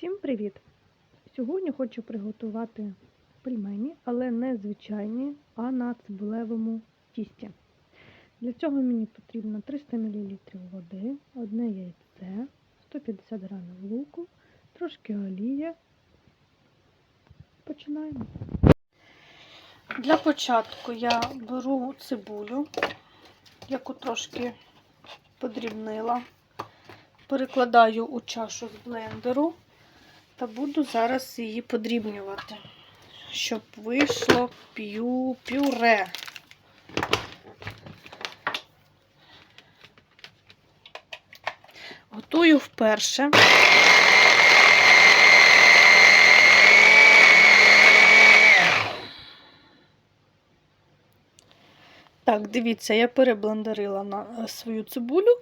Всім привіт! Сьогодні хочу приготувати пельмені, але не звичайні, а на цибулевому тісті. Для цього мені потрібно 300 мл води, одне яйце, 150 г луку, трошки олії. Починаємо. Для початку я беру цибулю, яку трошки подрібнила, перекладаю у чашу з блендеру та буду зараз її подрібнювати, щоб вийшло п'ю пюре. Готую вперше. Так, дивіться, я переблендерила на е, свою цибулю.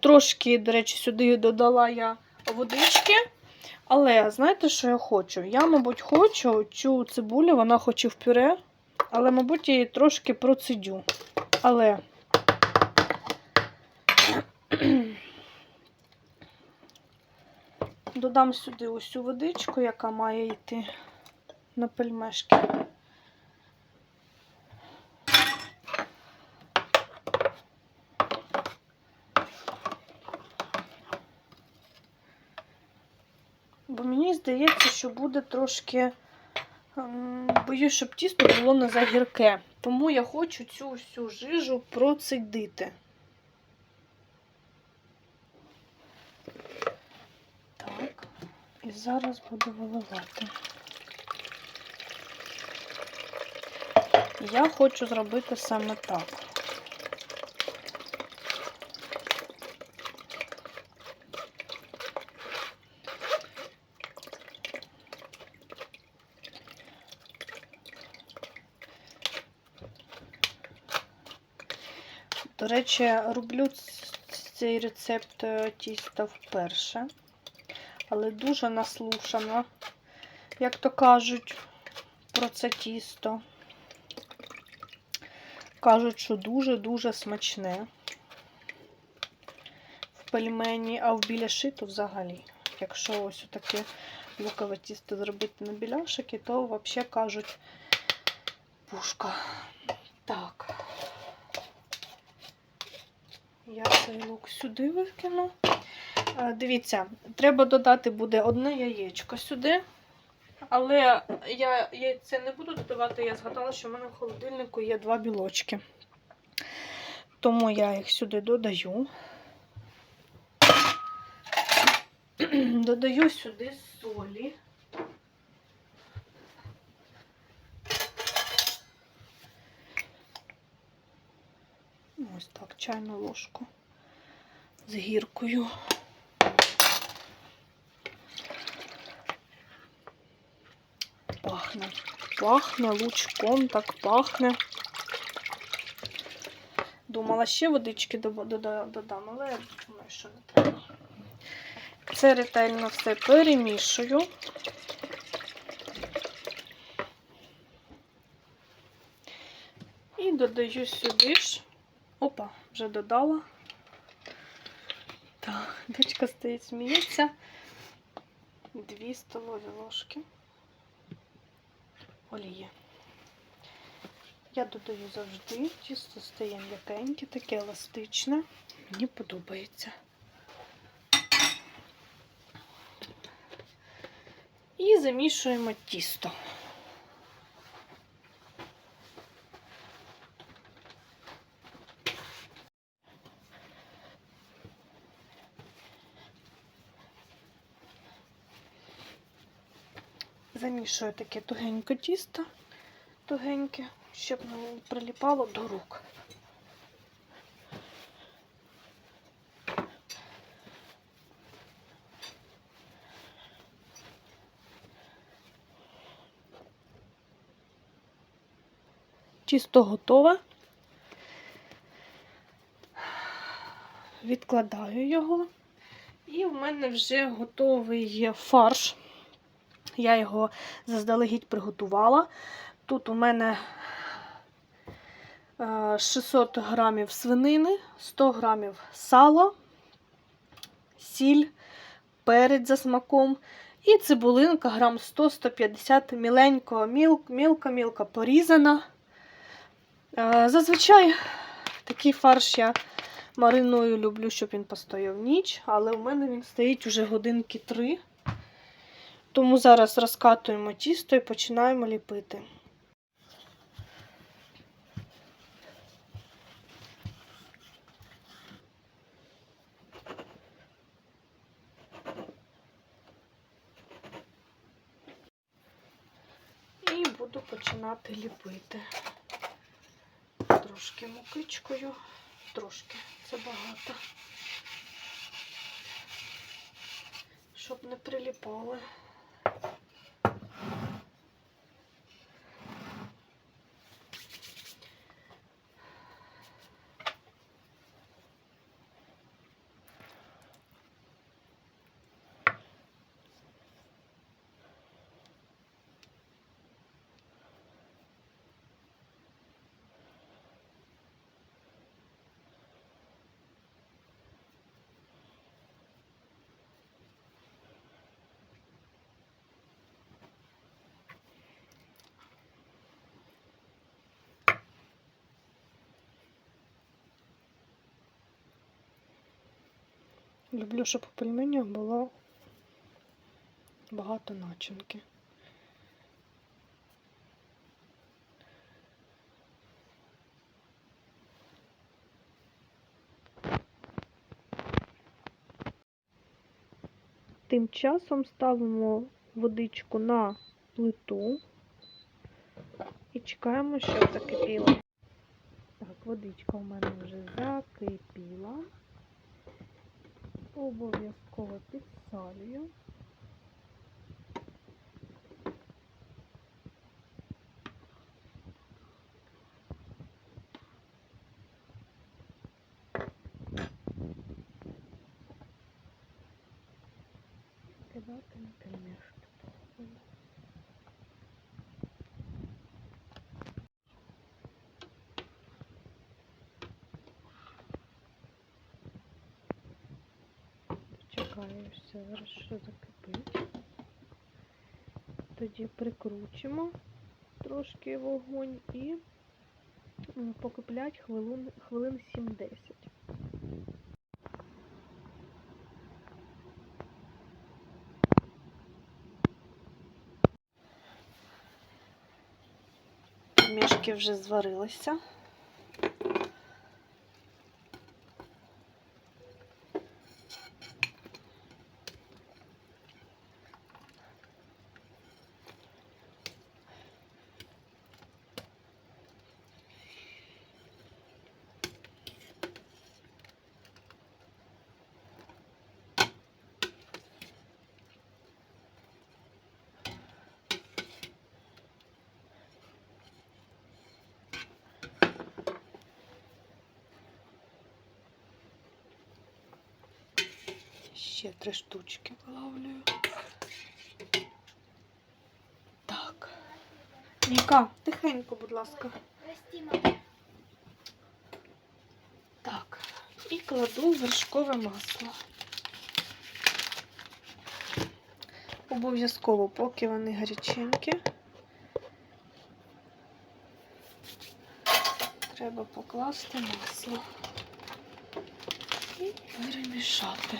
Трошки, до речі, сюди додала я водички. Але знаєте, що я хочу? Я, мабуть, хочу цю цибулю, вона хоче в пюре, але, мабуть, я її трошки процедю. Але додам сюди ось цю водичку, яка має йти на пельмешки. Бо мені здається, що буде трошки. ем, Боюсь, щоб тісто було не загірке. Тому я хочу цю всю жижу процедити. Так, і зараз буду виливати. Я хочу зробити саме так. До речі, роблю цей рецепт е, тіста вперше, але дуже наслушана, як то кажуть, про це тісто. Кажуть, що дуже-дуже смачне в пельмені, а в біляши то взагалі. Якщо ось таке лукове тісто зробити на біляшики, то взагалі кажуть пушка. Так. Я цей лук сюди викину. Е, Дивіться, треба додати буде одне яєчко сюди. Але я яйце не буду додавати, я згадала, що в мене в холодильнику є два білочки. Тому я їх сюди додаю. Додаю сюди солі. Ось так, чайну ложку з гіркою. Пахне. Пахне лучком, так пахне. Думала, ще водички додам, але я думаю, що не треба. Це ретельно все перемішую. І додаю сюди ж. Опа, вже додала. Так, дочка стоїть, сміється. Дві столові ложки олії. Я додаю завжди, тісто стає м'якеньке, таке еластичне. Мені подобається. І замішуємо тісто. Замішую таке тугеньке тісто, тугеньке, щоб не приліпало до рук. Тісто готове. Відкладаю його. І в мене вже готовий фарш. Я його заздалегідь приготувала. Тут у мене е, 600 грамів свинини, 100 грамів сала, сіль, перець за смаком. І цибулинка грам 100-150 міленько, мілко-мілко порізана. Е, Зазвичай такий фарш я мариную люблю, щоб він постояв ніч, але в мене він стоїть уже годинки три. Тому зараз розкатуємо тісто і починаємо ліпити. І буду починати ліпити. Трошки мукичкою, трошки це багато. Щоб не приліпали. Люблю, щоб у пельменях було багато начинки. Тим часом ставимо водичку на плиту і чекаємо, щоб закипіло. Так, водичка у мене вже закипіла. Обов'язково підсолюю. Кидати на пельмешки. Все, зараз що закипить. Тоді прикручимо трошки вогонь і покиплять хвилин, хвилин 7-10. Мішки вже зварилися. Ще три штучки виловлюю. Так. Ніка, тихенько, будь ласка. Так. І кладу вершкове масло. Обов'язково, поки вони гаряченькі. Треба покласти масло і перемішати.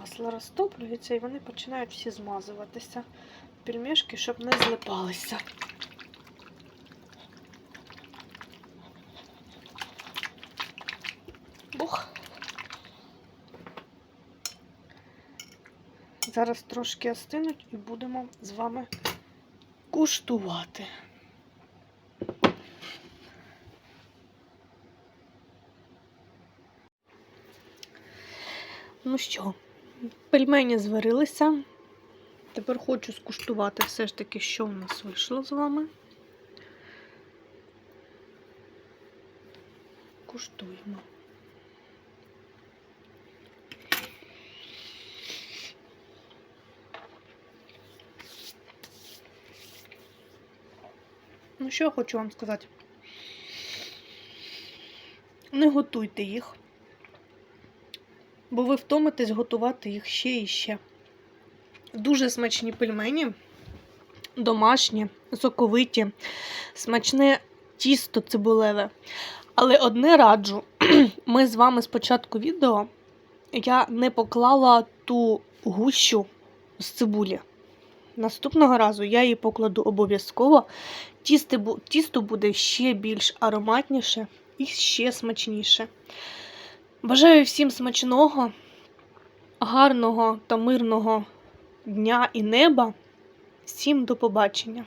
Масло розтоплюється і вони починають всі змазуватися. Пельмешки, щоб не злипалися. Бух. Зараз трошки остинуть і будемо з вами куштувати. Ну що, Пельмені зварилися. Тепер хочу скуштувати все ж таки, що в нас вийшло з вами. Куштуємо. Ну, що я хочу вам сказати? Не готуйте їх бо ви втомитесь готувати їх ще і ще. Дуже смачні пельмені, домашні, соковиті, смачне тісто цибулеве. Але одне раджу, ми з вами спочатку відео я не поклала ту гущу з цибулі. Наступного разу я її покладу обов'язково. Тісто, буде ще більш ароматніше і ще смачніше. Бажаю всім смачного, гарного та мирного дня і неба. Всім до побачення!